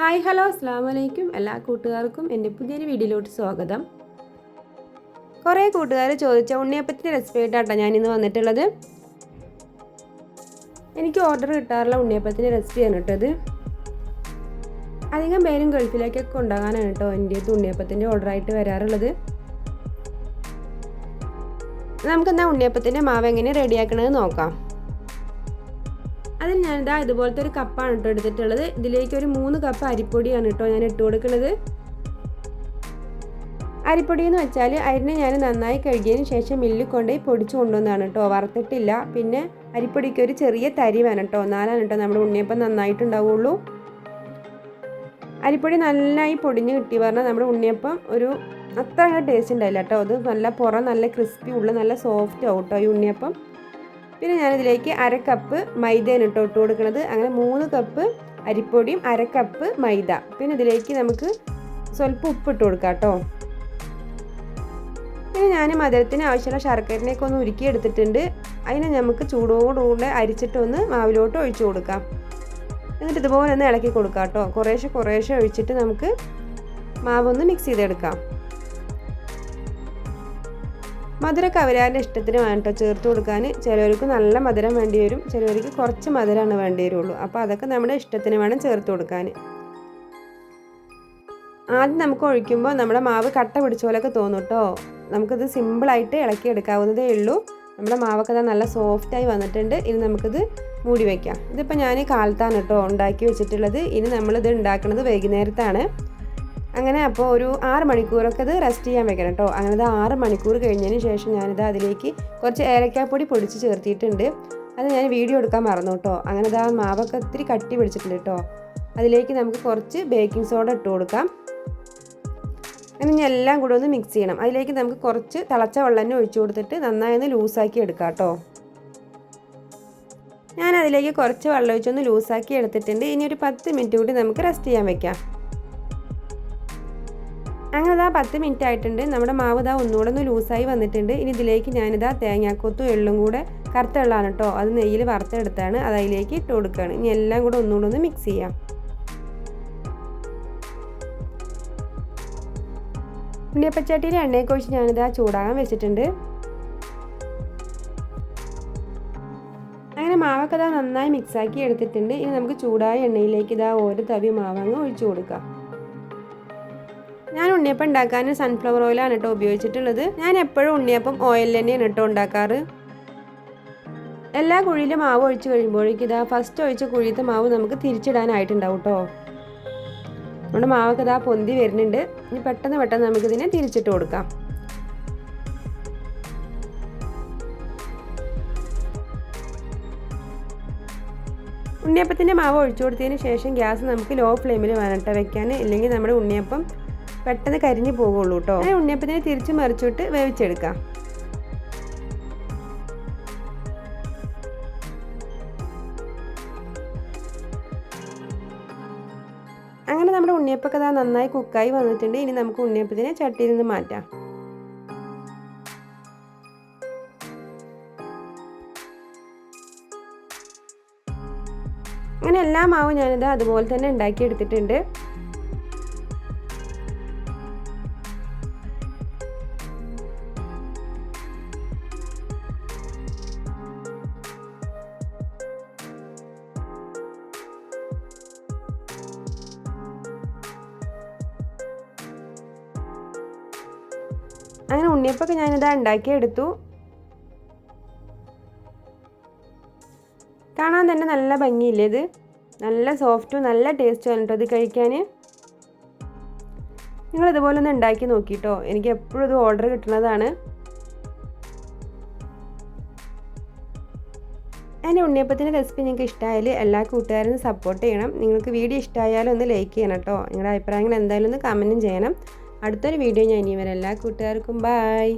Hi hello അസ്സാം വലൈക്കും എല്ലാ കൂട്ടുകാർക്കും എന്റെ പുതിയൊരു വീഡിയോയിലോട്ട് സ്വാഗതം. കുറേ കൂട്ടുകാർ ചോദിച്ച ഉണ്ണിയപ്പത്തിന്റെ റെസിപ്പി ആയിട്ടാണ് ഞാനിന്ന് വന്നിട്ടുള്ളത്. എനിക്ക് ഓർഡർ കിട്ടാറുള്ള ഉണ്ണിയപ്പത്തിന്റെ റെസിപ്പിയാണ് കേട്ടത് അധികം പേരും ഗൾഫിലേക്കൊക്കെ ഉണ്ടാകാനാണ് കേട്ടോ എന്റെ ഉണ്ണിയപ്പത്തിന്റെ ഓർഡറായിട്ട് വരാറുള്ളത്. നമുക്കെന്നാൽ ഉണ്ണിയപ്പത്തിന്റെ മാവ് എങ്ങനെ റെഡിയാക്കണമെന്ന് നോക്കാം. അതിൽ ഞാനിതാ ഇതുപോലത്തെ ഒരു കപ്പാണ് കേട്ടോ എടുത്തിട്ടുള്ളത്. ഇതിലേക്ക് ഒരു മൂന്ന് കപ്പ് അരിപ്പൊടിയാണ് കേട്ടോ ഞാൻ ഇട്ട് കൊടുക്കുന്നത്. അരിപ്പൊടി എന്ന് വെച്ചാൽ അരിനെ ഞാൻ നന്നായി കഴുകിയതിന് ശേഷം മില്ലിൽ കൊണ്ടുപോയി പൊടിച്ചു കൊണ്ടുവന്നതാണ് കേട്ടോ വറുത്തിട്ടില്ല. പിന്നെ അരിപ്പൊടിക്ക് ഒരു ചെറിയ തരി വേണം കേട്ടോ എന്നാലാണ് കേട്ടോ നമ്മുടെ ഉണ്ണിയപ്പം നന്നായിട്ടുണ്ടാവുള്ളൂ. അരിപ്പൊടി നന്നായി പൊടിഞ്ഞ് കിട്ടി പറഞ്ഞാൽ നമ്മുടെ ഉണ്ണിയപ്പം ഒരു അത്ര ടേസ്റ്റ് ഉണ്ടായില്ല കേട്ടോ അത് നല്ല പുറം നല്ല ക്രിസ്പി ഉള്ള നല്ല സോഫ്റ്റ് ആവും കേട്ടോ ഈ ഉണ്ണിയപ്പം. പിന്നെ ഞാനിതിലേക്ക് അര കപ്പ് മൈദയാണ് ഇട്ട് ഇട്ട് കൊടുക്കുന്നത്. അങ്ങനെ മൂന്ന് കപ്പ് അരിപ്പൊടിയും അര കപ്പ് മൈദ. പിന്നെ ഇതിലേക്ക് നമുക്ക് സ്വല്പം ഉപ്പ് ഇട്ട് കൊടുക്കാം കേട്ടോ. പിന്നെ ഞാൻ മധുരത്തിന് ആവശ്യമുള്ള ശർക്കരനെയൊക്കെ ഒന്ന് ഉരുക്കി എടുത്തിട്ടുണ്ട്. അതിനെ നമുക്ക് ചൂടോടുകൂടെ അരിച്ചിട്ടൊന്ന് മാവിലോട്ട് ഒഴിച്ചു കൊടുക്കാം. എന്നിട്ട് ഇതുപോലെ ഒന്ന് ഇളക്കി കൊടുക്കാം കേട്ടോ. കുറേശ്ശെ കുറേശ്ശെ ഒഴിച്ചിട്ട് നമുക്ക് മാവൊന്ന് മിക്സ് ചെയ്തെടുക്കാം. മധുരം കവരാന്റെ ഇഷ്ടത്തിന് വേണ്ടോ ചേർത്ത് കൊടുക്കാൻ ചിലവർക്ക് നല്ല മധുരം വേണ്ടി വരും ചിലവർക്ക് കുറച്ച് മധുരമാണ് വേണ്ടി വരുള്ളൂ. അപ്പോൾ അതൊക്കെ നമ്മുടെ ഇഷ്ടത്തിന് വേണം ചേർത്ത് കൊടുക്കാൻ. ആദ്യം നമുക്ക് ഒഴിക്കുമ്പോൾ നമ്മുടെ മാവ് കട്ട പിടിച്ച പോലെയൊക്കെ തോന്നും കേട്ടോ നമുക്കിത് സിമ്പിളായിട്ട് ഇളക്കി എടുക്കാവുന്നതേ ഉള്ളൂ. നമ്മുടെ മാവൊക്കെ നല്ല സോഫ്റ്റായി വന്നിട്ടുണ്ട്. ഇനി നമുക്കിത് മൂടി വയ്ക്കാം ഇതിപ്പോൾ ഞാൻ കാലത്താണ് കേട്ടോ ഉണ്ടാക്കി വെച്ചിട്ടുള്ളത്. ഇനി നമ്മളിത് ഉണ്ടാക്കുന്നത് വൈകുന്നേരത്താണ്. അങ്ങനെ അപ്പോൾ ഒരു ആറ് മണിക്കൂറൊക്കെ അത് റെസ്റ്റ് ചെയ്യാൻ വെക്കണം കേട്ടോ. അങ്ങനെ അത് ആറ് മണിക്കൂർ കഴിഞ്ഞതിന് ശേഷം ഞാനിത് അതിലേക്ക് കുറച്ച് ഏലക്കാപ്പൊടി പൊടിച്ച് ചേർത്തിയിട്ടുണ്ട്. അത് ഞാൻ വീഡിയോ എടുക്കാൻ മറന്നു കേട്ടോ. അങ്ങനെ ഇത് ആ മാവൊക്കെ ഒത്തിരി കട്ടി പിടിച്ചിട്ടുണ്ട് കേട്ടോ. അതിലേക്ക് നമുക്ക് കുറച്ച് ബേക്കിംഗ് സോഡ ഇട്ട് കൊടുക്കാം. അങ്ങനെ ഇനി എല്ലാം കൂടെ ഒന്ന് മിക്സ് ചെയ്യണം. അതിലേക്ക് നമുക്ക് കുറച്ച് തിളച്ച വെള്ളം തന്നെ ഒഴിച്ചു കൊടുത്തിട്ട് നന്നായി ഒന്ന് ലൂസാക്കി എടുക്കാം കേട്ടോ. ഞാൻ അതിലേക്ക് കുറച്ച് വെള്ളം ഒഴിച്ചൊന്ന് ലൂസാക്കി എടുത്തിട്ടുണ്ട്. ഇനി ഒരു പത്ത് മിനിറ്റ് കൂടി നമുക്ക് റെസ്റ്റ് ചെയ്യാൻ വെക്കാം. അങ്ങനെ ഇതാ പത്ത് മിനിറ്റ് ആയിട്ടുണ്ട്. നമ്മുടെ മാവ് ഇതാ ഒന്നുകൂടെ ഒന്ന് ലൂസായി വന്നിട്ടുണ്ട്. ഇനി ഇതിലേക്ക് ഞാനിതാ തേങ്ങാക്കൊത്തും എള്ളും കൂടെ കറുത്ത എള്ളാണ് കേട്ടോ. അത് നെയ്യിൽ വറുത്തെടുത്താണ്. അത് അതിലേക്ക് ഇട്ട് കൊടുക്കുകയാണ്. ഇനി എല്ലാം കൂടെ ഒന്നുകൂടെ ഒന്ന് മിക്സ് ചെയ്യാം. ഉണ്ണിയപ്പച്ചട്ടിയിൽ എണ്ണയൊക്കെ ഒഴിച്ച് ഞാനിതാ ചൂടാകാൻ വെച്ചിട്ടുണ്ട്. അങ്ങനെ മാവൊക്കെ ഇതാ നന്നായി മിക്സാക്കി എടുത്തിട്ടുണ്ട്. ഇനി നമുക്ക് ചൂടായ എണ്ണയിലേക്ക് ഇതാ ഓരോ തവി മാവങ്ങ ഒഴിച്ചു കൊടുക്കാം. ഞാൻ ഉണ്ണിയപ്പം ഉണ്ടാക്കാൻ സൺഫ്ലവർ ഓയിലാണ് കേട്ടോ ഉപയോഗിച്ചിട്ടുള്ളത്. ഞാൻ എപ്പോഴും ഉണ്ണിയപ്പം ഓയിൽ തന്നെയാണ് കേട്ടോ ഉണ്ടാക്കാറ്. എല്ലാ കുഴിയിലും മാവ് ഒഴിച്ച് കഴിയുമ്പോഴേക്കും ഇതാ ഫസ്റ്റ് ഒഴിച്ച കുഴിയത്തെ മാവ് നമുക്ക് തിരിച്ചിടാനായിട്ടുണ്ടാവും കേട്ടോ. നമ്മുടെ മാവൊക്കെ ഇതാ പൊന്തി വരുന്നുണ്ട്. ഇനി പെട്ടെന്ന് പെട്ടെന്ന് നമുക്കിതിനെ തിരിച്ചിട്ട് കൊടുക്കാം. ഉണ്ണിയപ്പത്തിന്റെ മാവ് ഒഴിച്ചു കൊടുത്തതിന് ശേഷം ഗ്യാസ് നമുക്ക് ലോ ഫ്ലെയിമിൽ വേണം കേട്ടോ വെക്കാൻ. ഇല്ലെങ്കിൽ നമ്മുടെ ഉണ്ണിയപ്പം പെട്ടെന്ന് കരിഞ്ഞു പോകുള്ളൂ കേട്ടോ അങ്ങനെ ഉണ്ണിയപ്പത്തിനെ തിരിച്ച് മറിച്ചിട്ട് വേവിച്ചെടുക്കാം. അങ്ങനെ നമ്മുടെ ഉണ്ണിയപ്പൊക്കെ ഇതാ നന്നായി കുക്കായി വന്നിട്ടുണ്ട്. ഇനി നമുക്ക് ഉണ്ണിയപ്പത്തിനെ ചട്ടിയിൽ നിന്ന് മാറ്റാം. അങ്ങനെ എല്ലാ മാവും ഞാനിത് അതുപോലെ തന്നെ ഉണ്ടാക്കി എടുത്തിട്ടുണ്ട് അങ്ങനെ ഉണ്ണിയപ്പൊക്കെ ഞാനിതാ ഉണ്ടാക്കിയെടുത്തു കാണാൻ തന്നെ നല്ല ഭംഗിയില്ലേ ഇത്? നല്ല സോഫ്റ്റും നല്ല ടേസ്റ്റും ആണ് കേട്ടോ ഇത് കഴിക്കാൻ നിങ്ങൾ ഇതുപോലെ ഒന്ന് ഉണ്ടാക്കി നോക്കിട്ടോ. എനിക്ക് എപ്പോഴും ഇത് ഓർഡർ കിട്ടുന്നതാണ്. എന്റെ ഉണ്ണിയപ്പത്തിന്റെ റെസിപ്പി നിങ്ങൾക്ക് ഇഷ്ടമായാൽ എല്ലാ കൂട്ടുകാരും സപ്പോർട്ട് ചെയ്യണം. നിങ്ങൾക്ക് വീഡിയോ ഇഷ്ടമായാലും ഒന്ന് ലൈക്ക് ചെയ്യണം കേട്ടോ നിങ്ങളുടെ അഭിപ്രായങ്ങൾ എന്തായാലും ഒന്ന് കമന്റും ചെയ്യണം. അടുത്തൊരു വീഡിയോ ഞാൻ ഇനി വരെ എല്ലാ കൂട്ടുകാർക്കും ബായ്